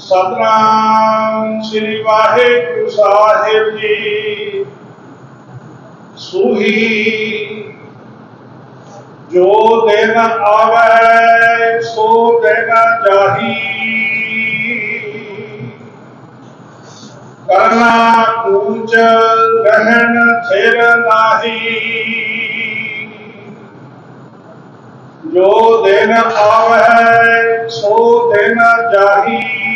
ਸਤਨਾਮ ਸ੍ਰੀ ਵਾਹਿਗੁਰੂ ਸਾਹਿਬ ਜੀ। ਸੂਹੀ ਜੋ ਦਿਨ ਆਵੇ, ਸੋ ਦਿਨ ਜਾਹੀ। ਕਰਨਾ ਕੂਚ ਰਹਿਣ ਥਿਰ ਨਾਹੀ। ਜੋ ਦਿਨ ਆਵੇ, ਸੋ ਦਿਨ ਜਾਹੀ।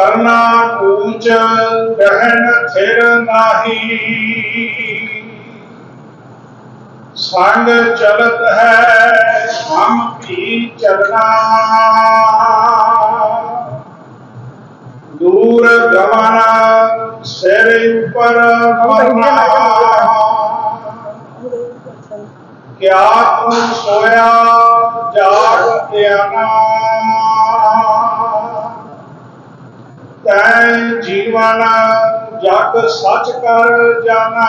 करना ऊंच कहन थिर नाही। संग चलत है हम भी चलना। दूर गवाना सिर ऊपर मरना क्या तू सोया जाग त्याना ਤੈ ਜੀਵਨ ਜਗ ਸੱਚ ਕਰ ਜਾਣਾ।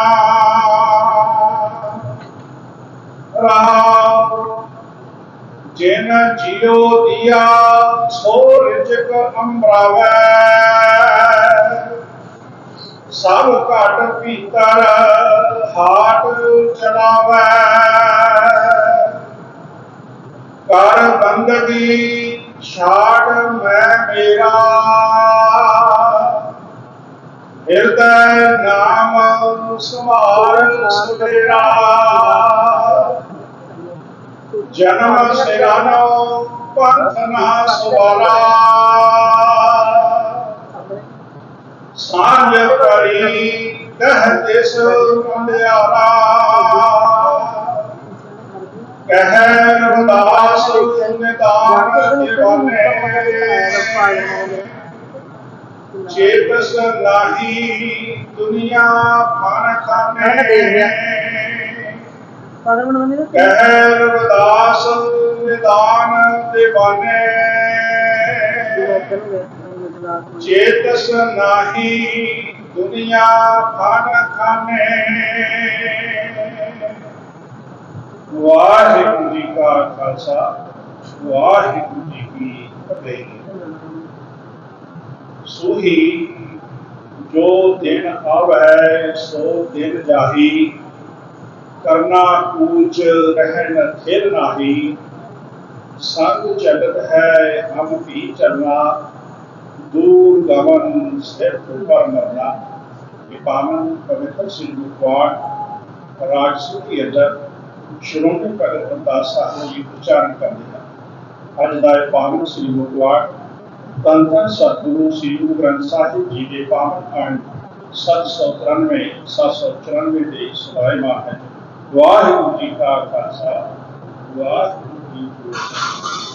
ਰਾਮ, ਜਿਨ ਜਿਉ ਦਿਆ, ਸੋ ਰਿਜਕ ਅੰਬਰਾਵੈ ਸਭ ਘਟ ਪੀਤਰ ਹਾਟ ਚਲਾਵੈ ਕਰ ਬੰਦਗੀ क्षण मैं मेरा। हृदय नाम सुमार सुतेरा जन्म सिरानो पंथ ना सुवारा। साँझ करी दह दिस मुंडियारा। चेतस नाही दुनिया पान खाने। वाहे चेतस नाही दुनिया खाने। जी का खालसा। स्वाहिकी सूही, जो दिन अब है सो दिन जाही। करना कूच रहन खेल नाही। संग चलत है हम भी चलना। दूर गमन सिर्फ़ पर मरना। ये पावन पवित्र सिंधु पाठ, राजसू श्रोमणी भगत गुरदास साहब जी उच्चारण कर दिया ਭਗਤ ਰਵਿਦਾਸ ਸਾਹਿਬ ਜੀ ਉਚਾਰਨ ਕਰਦੇ ਹਨ ਅੱਜ ਦਾ ਇਹ ਪਾਵਨ ਸ੍ਰੀ ਗੁਰਦੁਆਰ ਧੰਨ ਧੰਨ ਸਤਿਗੁਰੂ ਸ੍ਰੀ ਗੁਰੂ ਗ੍ਰੰਥ ਸਾਹਿਬ ਜੀ ਦੇ ਪਾਵਨ ਅੰਗ 793 794 ਦੇ ਸਵਾਇਮਾਨ ਹੈ ਵਾਹਿਗੁਰੂ ਜੀ ਕਾ ਖਾਲਸਾ ਵਾਹਿਗੁਰੂ ਜੀ ਕੀ ਫਤਿਹ